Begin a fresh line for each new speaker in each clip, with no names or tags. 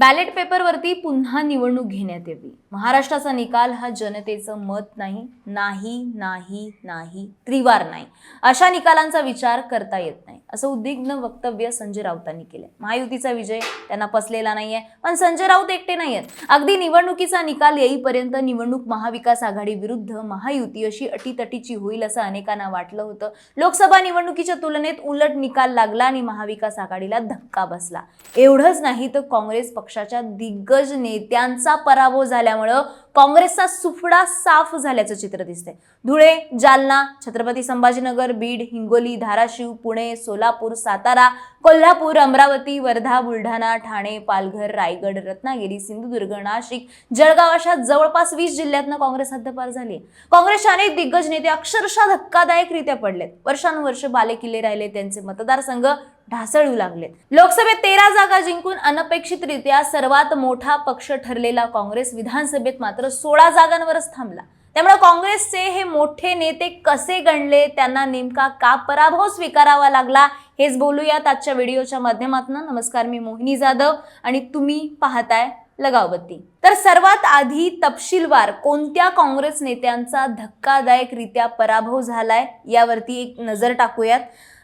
Ballot पेपरवरती पुन्हा निवडणूक घेण्यात यावी. महाराष्ट्राचा निकाल हा जनतेचं मत नाही नाही नाही नाही त्रिवार नाही. अशा निकालांचा विचार करता येत नाही. असं उद्विग्न वक्तव्य संजय राऊतांनी केलंय. महायुतीचा विजय त्यांना पसलेला नाहीये पण संजय राऊत एकटे नाहीयेत. अगदी निवडणुकीचा निकाल येईपर्यंत निवडणूक महाविकास आघाडी विरुद्ध महायुती अशी अटीतटीची होईल असं अनेकांना वाटलं होतं. लोकसभा निवडणुकीच्या तुलनेत उलट निकाल लागला आणि महाविकास आघाडीला धक्का बसला. एवढंच नाही तर काँग्रेस पक्षाच्या दिग्गज नेत्यांचा पराभव झाल्यामुळं काँग्रेसचा सुफडा साफ झाल्याचं चित्र दिसतंय. धुळे जालना छत्रपती संभाजीनगर बीड हिंगोली धाराशिव पुणे सोलापूर सातारा कोल्हापूर अमरावती वर्धा बुलढाणा ठाणे पालघर रायगड रत्नागिरी सिंधुदुर्ग नाशिक जळगाव अशा जवळपास वीस जिल्ह्यातनं काँग्रेस हद्दपार झाली काँग्रेसच्या अनेक दिग्गज नेते अक्षरशः धक्कादायकरित्या पडलेत. वर्षानुवर्ष बालेकिल्ले राहिले त्यांचे मतदारसंघ ढासळू लागलेत लोकसभेत तेरा जागा जिंकून अनपेक्षितरित्या सर्वात मोठा पक्ष ठरलेला काँग्रेस विधानसभेत मात्र सोळा जागांवरच थांबला. त्यामुळे काँग्रेसचे हे मोठे नेते कसे गणले? त्यांना नेमका का पराभव स्वीकारावा लागला? हेच बोलूयात आजच्या व्हिडिओच्या माध्यमातून. नमस्कार मी मोहिनी जाधव आणि तुम्ही पाहताय लगावती तर सर्वात आधी तपशीलवार कोणत्या काँग्रेस नेत्यांचा धक्कादायकरित्या पराभव झालाय यावरती एक नजर टाकूयात.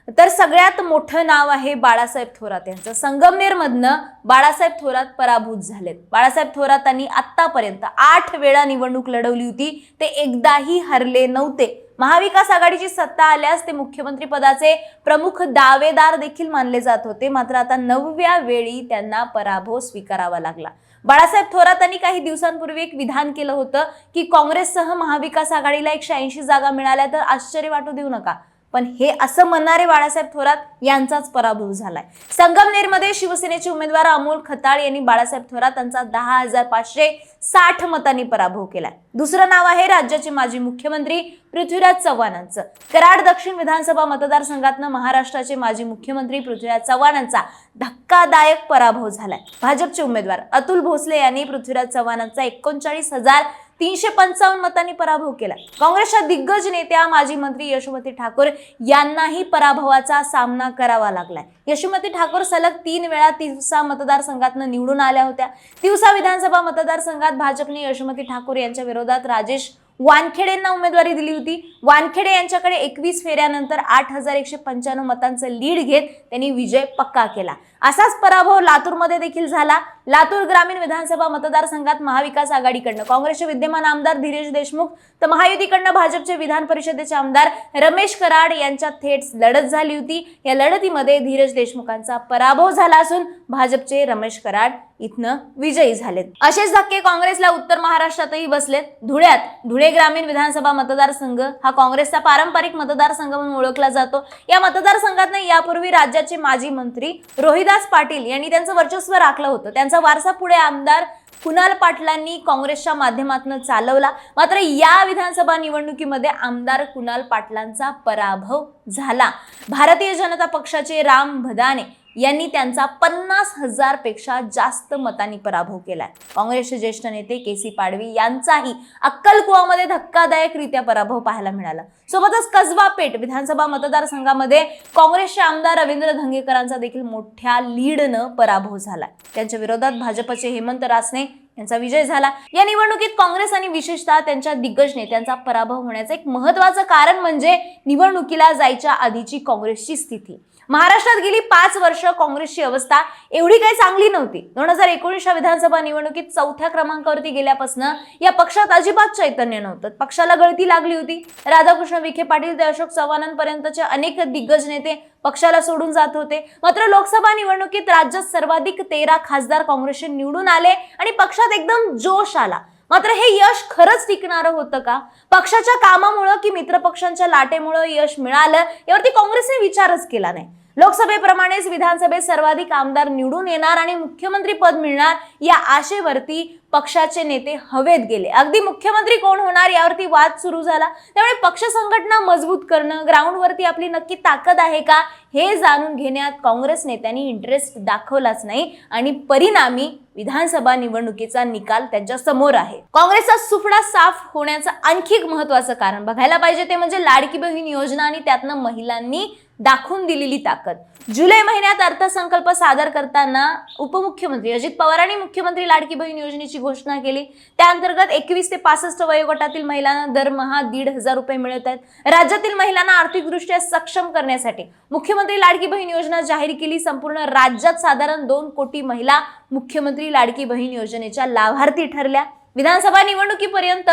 तर सगळ्यात मोठं नाव आहे बाळासाहेब थोरात यांचं. संगमनेरमधनं बाळासाहेब थोरात पराभूत झालेत. बाळासाहेब थोरातांनी आतापर्यंत आठ वेळा निवडणूक लढवली होती. ते एकदाही हरले नव्हते. महाविकास आघाडीची सत्ता आल्यास ते मुख्यमंत्री पदाचे प्रमुख दावेदार देखील मानले जात होते. मात्र आता नवव्या वेळी त्यांना पराभव स्वीकारावा लागला. बाळासाहेब थोरातांनी काही दिवसांपूर्वी एक विधान केलं होतं की काँग्रेससह महाविकास आघाडीला एकशे ऐंशी जागा मिळाल्या तर आश्चर्य वाटू देऊ नका. पण हे असं म्हणणारे बाळासाहेब थोरात यांचाच पराभव झालाय. संगमनेरमध्ये शिवसेनेचे उमेदवार अमोल खताळ यांनी बाळासाहेब थोरात यांचा दहा हजार पाचशे साठ मतांनी पराभव केलाय. दुसरं नाव आहे राज्याचे माजी मुख्यमंत्री पृथ्वीराज चव्हाणांचं. कराड दक्षिण विधानसभा मतदारसंघातनं महाराष्ट्राचे माजी मुख्यमंत्री पृथ्वीराज चव्हाण यांचा धक्कादायक पराभव झालाय. भाजपचे उमेदवार अतुल भोसले यांनी पृथ्वीराज चव्हाणांचा एकोणचाळीस हजार तीनशे पंचावन्न मतांनी पराभव केला. काँग्रेसच्या दिग्गज नेत्या माजी मंत्री यशोमती ठाकूर यांनाही पराभवाचा सामना करावा लागलाय. यशोमती ठाकूर सलग तीन वेळा तिवसा मतदारसंघातनं निवडून आल्या होत्या. तिवसा विधानसभा मतदारसंघात भाजपने यशोमती ठाकूर यांच्या विरोधात राजेश वानखेडेंना उमेदवारी दिली होती. वानखेडे यांच्याकडे एकवीस फेऱ्यानंतर आठ हजार एकशे पंच्याण्णव मतांचं लीड घेत त्यांनी विजय पक्का केला. असाच पराभव लातूरमध्ये देखील झाला. लातूर ग्रामीण विधानसभा मतदारसंघात महाविकास आघाडीकडनं काँग्रेसचे विद्यमान आमदार धीरज देशमुख तर महायुतीकडनं भाजपचे विधान परिषदेचे आमदार रमेश कराड यांच्यात थेट लढत झाली होती. या लढतीमध्ये धीरज देशमुखांचा पराभव झाला असून भाजपचे रमेश कराड इथनं विजयी झालेत. असेच धक्के काँग्रेसला उत्तर महाराष्ट्रातही बसलेत. धुळ्यात धुळे ग्रामीण विधानसभा मतदारसंघ हा काँग्रेसचा पारंपरिक मतदारसंघ म्हणून ओळखला जातो. या मतदारसंघातनं यापूर्वी राज्याचे माजी मंत्री रोहिदास पाटील यांनी त्यांचं वर्चस्व राखलं होतं. त्यांचा वारसा पुढे आमदार कुणाल पाटलांनी काँग्रेसच्या माध्यमातून चालवला. मात्र या विधानसभा निवडणुकीमध्ये आमदार कुणाल पाटलांचा पराभव झाला. भारतीय जनता पक्षाचे राम भदाने यांनी त्यांचा पन्नास हजारपेक्षा जास्त मतांनी पराभव केलाय. काँग्रेसचे ज्येष्ठ नेते के सी पाडवी यांचाही अक्कलकुवामध्ये धक्कादायकरित्या पराभव पाहायला मिळाला. सोबतच कसबा पेठ विधानसभा मतदारसंघामध्ये काँग्रेसचे आमदार रवींद्र धंगेकरांचा देखील मोठ्या लीडनं पराभव झाला त्यांच्या विरोधात भाजपचे हेमंत रासने यांचा विजय झाला. या निवडणुकीत काँग्रेस आणि विशेषतः त्यांच्या दिग्गज नेत्यांचा पराभव होण्याचं एक महत्वाचं कारण म्हणजे निवडणुकीला जायच्या आधीची काँग्रेसची स्थिती. महाराष्ट्रात गेली पाच वर्ष काँग्रेसची अवस्था एवढी काही चांगली नव्हती. दोन हजार एकोणीसच्या विधानसभा निवडणुकीत चौथ्या क्रमांकावरती गेल्यापासून या पक्षात अजिबात चैतन्य नव्हतं. पक्षाला गळती लागली होती. राधाकृष्ण विखे पाटील ते अशोक चव्हाणांपर्यंतचे अनेक दिग्गज नेते पक्षाला सोडून जात होते. मात्र लोकसभा निवडणुकीत राज्यात सर्वाधिक तेरा खासदार काँग्रेसचे निवडून आले आणि पक्षात एकदम जोश आला. मात्र हे यश खरंच टिकणारं होतं का? पक्षाच्या कामामुळं की मित्रपक्षांच्या लाटेमुळं यश मिळालं? यावरती काँग्रेसने विचारच केला नाही. लोकसभेप्रमाणेच विधानसभेत सर्वाधिक आमदार निवडून येणार आणि मुख्यमंत्री पद मिळणार या आशेवरती पक्षाचे नेते हवेत गेले. अगदी मुख्यमंत्री कोण होणार यावरती वाद सुरू झाला. त्यामुळे पक्ष संघटना मजबूत करणं ग्राउंडवरती आपली नक्की ताकद आहे का हे जाणून घेण्यात काँग्रेस नेत्यांनी इंटरेस्ट दाखवलाच नाही आणि परिणामी विधानसभा निवडणुकीचा निकाल त्यांच्यासमोर आहे. काँग्रेसचा सुफडा साफ होण्याचं आणखी एक महत्वाचं कारण बघायला पाहिजे ते म्हणजे लाडकी बहीण योजना आणि त्यातनं महिलांनी दाखवून दिलेली ताकद. जुलै महिन्यात अर्थसंकल्प सादर करताना उपमुख्यमंत्री अजित पवारांनी मुख्यमंत्री लाडकी बहीण योजनेची घोषणा केली. त्या अंतर्गत एकवीस ते पासष्ट वयोगटातील महिलांना दरमहा दीड हजार रुपये मिळत आहेत. राज्यातील महिलांना आर्थिकदृष्ट्या सक्षम करण्यासाठी मुख्यमंत्री लाडकी बहीण योजना जाहीर केली. संपूर्ण राज्यात साधारण दोन कोटी महिला मुख्यमंत्री लाडकी बहीण योजनेच्या लाभार्थी ठरल्या. विधानसभा निवडणुकीपर्यंत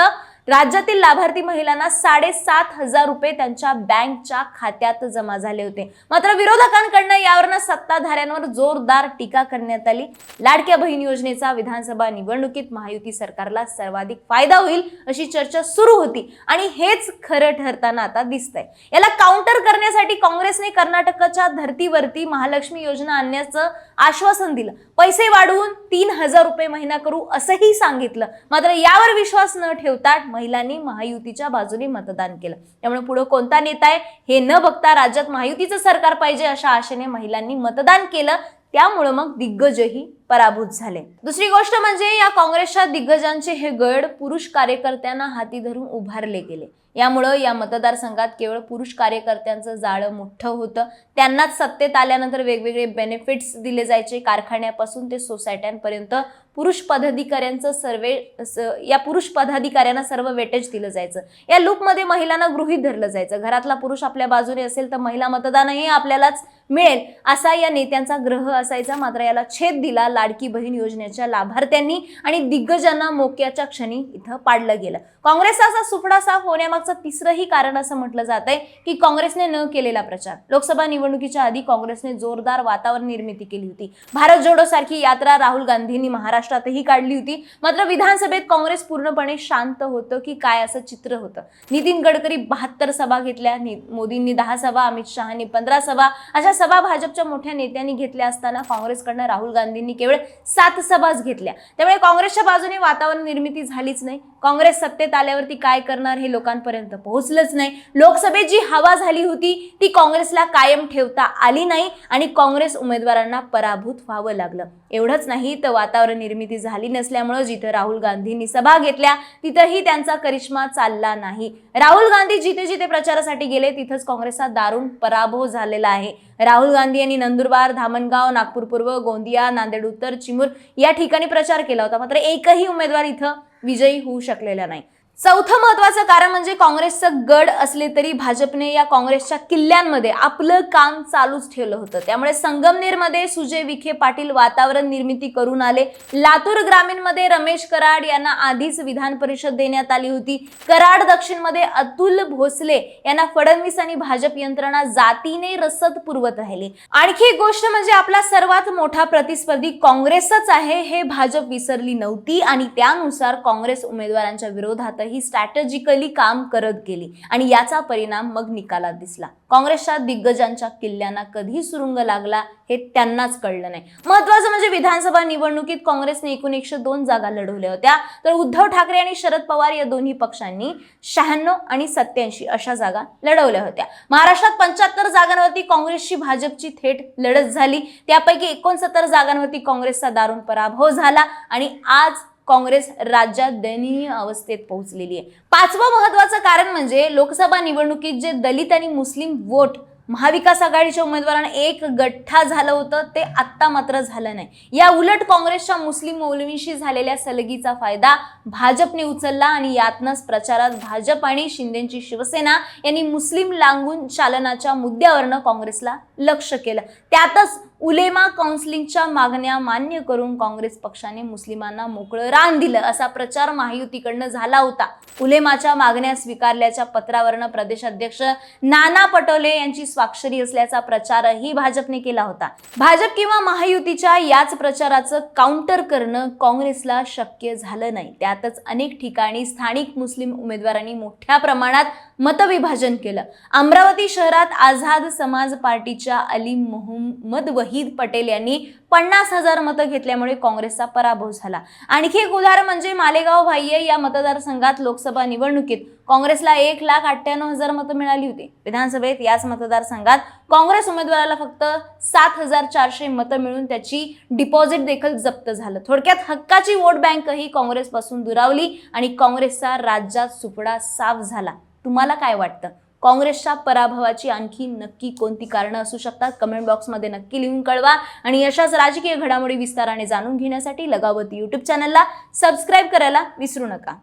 राज्यातील लाभार्थी महिलांना साडेसात हजार रुपये त्यांच्या बँकच्या खात्यात जमा झाले होते. मात्र विरोधकांकडनं यावरनं सत्ताधाऱ्यांवर जोरदार टीका करण्यात आली. लाडक्या बहीण योजनेचा विधानसभा निवडणुकीत महायुती सरकारला सर्वाधिक फायदा होईल अशी चर्चा सुरू होती आणि हेच खरं ठरताना आता दिसतंय. याला काउंटर करण्यासाठी काँग्रेसने कर्नाटकच्या धर्तीवरती महालक्ष्मी योजना आणण्याचं आश्वासन दिलं. पैसे वाढवून तीन हजार रुपये महिना करू असंही सांगितलं. मात्र यावर विश्वास न ठेवता महिलांनी महायुतीच्या बाजूने मतदान केलं. त्यामुळे पुढे कोणता नेता आहे हे न बघता राज्यात महायुतीचं सरकार पाहिजे अशा आशेने महिलांनी मतदान केलं. त्यामुळं मग दिग्गजही पराभूत झाले. दुसरी गोष्ट म्हणजे या काँग्रेसच्या दिग्गजांचे हे गड पुरुष कार्यकर्त्यांना हाती धरून उभारले गेले. यामुळं या मतदारसंघात केवळ पुरुष कार्यकर्त्यांचं जाळं मोठं होतं. त्यांनाच सत्तेत आल्यानंतर वेगवेगळे बेनिफिट्स दिले जायचे. कारखान्यापासून ते सोसायट्यांपर्यंत पुरुष पदाधिकाऱ्यांचं सर्वे या पुरुष पदाधिकाऱ्यांना सर्व वेटेज दिलं जायचं. या लूपमध्ये महिलांना गृहीत धरलं जायचं. घरातला पुरुष आपल्या बाजूने असेल तर महिला मतदानही आपल्यालाच मिळेल असा या नेत्यांचा ग्रह असायचा. मात्र याला छेद दिला. लाडकी बहीण योजनेच्या लाभार्थ्यांनी आणि दिग्गजांना मोक्याच्या क्षणी इथं पाडलं गेलं. काँग्रेसचा असा सुफडा साफ होण्यामागचं तिसरंही कारण असं म्हटलं जात आहे की काँग्रेसने न केलेला प्रचार. लोकसभा निवडणुकीच्या आधी काँग्रेसने जोरदार वातावरण निर्मिती केली होती. भारत जोडो सारखी यात्रा राहुल गांधींनी महाराष्ट्रातही काढली होती. मात्र विधानसभेत काँग्रेस पूर्णपणे शांत होतं की काय असं चित्र होतं? नितीन गडकरी बहात्तर सभा घेतल्या मोदींनी दहा सभा अमित शहानी पंधरा सभा अशा सभा भाजपच्या मोठ्या नेत्यांनी घेतल्या असताना काँग्रेसकडनं राहुल गांधींनी केवळ सात सभाच घेतल्या. त्यामुळे काँग्रेसच्या बाजूने वातावरण निर्मिती झालीच नाही. काँग्रेस सत्तेत आल्यावरती काय करणार हे लोकांपर्यंत पोहोचलंच नाही. लोकसभेत जी हवा झाली होती ती काँग्रेसला कायम ठेवता आली नाही आणि काँग्रेस उमेदवारांना पराभूत व्हावं लागलं. एवढंच नाही तर वातावरण निर्मिती झाली नसल्यामुळं जिथं राहुल गांधींनी सभा घेतल्या तिथंही त्यांचा करिश्मा चालला नाही. राहुल गांधी जिथे जिथे प्रचारासाठी गेले तिथंच काँग्रेसचा दारुण पराभव झालेला आहे. राहुल गांधी यांनी नंदुरबार धामणगाव नागपूर पूर्व गोंदिया नांदेड उत्तर चिमूर या ठिकाणी प्रचार केला होता. मात्र एकही उमेदवार इथं विजयी होऊ शकलेला नाही. चौथं महत्वाचं कारण म्हणजे काँग्रेसचं गड असले तरी भाजपने या काँग्रेसच्या किल्ल्यांमध्ये आपलं काम चालूच ठेवलं होतं. त्यामुळे संगमनेरमध्ये सुजय विखे पाटील वातावरण निर्मिती करून आले. लातूर ग्रामीणमध्ये रमेश कराड यांना आधीच विधान परिषद देण्यात आली होती. कराड दक्षिणमध्ये अतुल भोसले यांना फडणवीस आणि भाजप यंत्रणा जातीने रसद पुरवत राहिली. आणखी एक गोष्ट म्हणजे आपला सर्वात मोठा प्रतिस्पर्धी काँग्रेसच आहे हे भाजप विसरली नव्हती आणि त्यानुसार काँग्रेस उमेदवारांच्या विरोधातही ही स्ट्रॅटेजिकली काम करत गेली आणि याचा परिणाम मग निकालात दिसला. काँग्रेसच्या दिग्गजांच्या किल्ल्यांना कधी सुरुंग लागला हे त्यांनाच कळलं नाही. महत्वाचं म्हणजे विधानसभा निवडणुकीत काँग्रेसने एकूण एकशे दोन जागा लढवल्या होत्या. तर उद्धव ठाकरे आणि शरद पवार या दोन्ही पक्षांनी शहाण्णव आणि सत्याऐंशी अशा जागा लढवल्या होत्या. महाराष्ट्रात पंच्याहत्तर जागांवरती काँग्रेसची भाजपची थेट लढत झाली. त्यापैकी एकोणसत्तर जागांवरती काँग्रेसचा दारुण पराभव झाला आणि आज काँग्रेस राज्यात दयनीय अवस्थेत पोहोचलेली आहे. पाचवं महत्वाचं कारण म्हणजे लोकसभा निवडणुकीत जे दलित आणि मुस्लिम वोट महाविकास आघाडीच्या उमेदवारांना एक गठ्ठा झालं होतं ते आत्ता मात्र झालं नाही. या उलट काँग्रेसच्या मुस्लिम मौलवींशी झालेल्या सलगीचा फायदा भाजपने उचलला आणि यातनच प्रचारात भाजप आणि शिंदेची शिवसेना यांनी मुस्लिम लांगून चालनाच्या मुद्द्यावरनं काँग्रेसला लक्ष केलं. त्यातच उलेमा काउन्सिलिंगच्या मागण्या मान्य करून काँग्रेस पक्षाने मुस्लिमांना मोकळं रान दिलं असा प्रचार महायुतीकडनं झाला होता. उलेमाच्या मागण्या स्वीकारल्याच्या पत्रावरनं प्रदेशाध्यक्ष नाना पटोले यांची स्वाक्षरी असल्याचा प्रचारही भाजपने केला होता. भाजप किंवा महायुतीच्या याच प्रचाराचं काउंटर करणं काँग्रेसला शक्य झालं नाही. त्यातच अनेक ठिकाणी स्थानिक मुस्लिम उमेदवारांनी मोठ्या प्रमाणात मतविभाजन केलं. अमरावती शहरात आझाद समाज पार्टीच्या अली मोहम्मद वही वहीद पटेल यांनी पन्नास हजार मतं घेतल्यामुळे काँग्रेसचा पराभव झाला. आणखी एक उदाहरण म्हणजे मालेगाव बाह्य या मतदारसंघात लोकसभा निवडणुकीत काँग्रेसला एक लाख अठ्ठ्याण्णव हजार मतं मिळाली होती. विधानसभेत याच मतदारसंघात काँग्रेस उमेदवाराला फक्त सात हजार चारशे मतं मिळून त्याची डिपॉझिट देखील जप्त झालं. थोडक्यात हक्काची वोट बँकही काँग्रेसपासून दुरावली आणि काँग्रेसचा राज्यात सुपडा साफ झाला. तुम्हाला काय वाटतं? काँग्रेसच्या पराभवाची आणखी नक्की कोणती कारणं असू शकतात? कमेंट बॉक्समध्ये नक्की लिहून कळवा. आणि अशाच राजकीय घडामोडी विस्ताराने जाणून घेण्यासाठी लगावती यूट्यूब चॅनलला सबस्क्राईब करायला विसरू नका.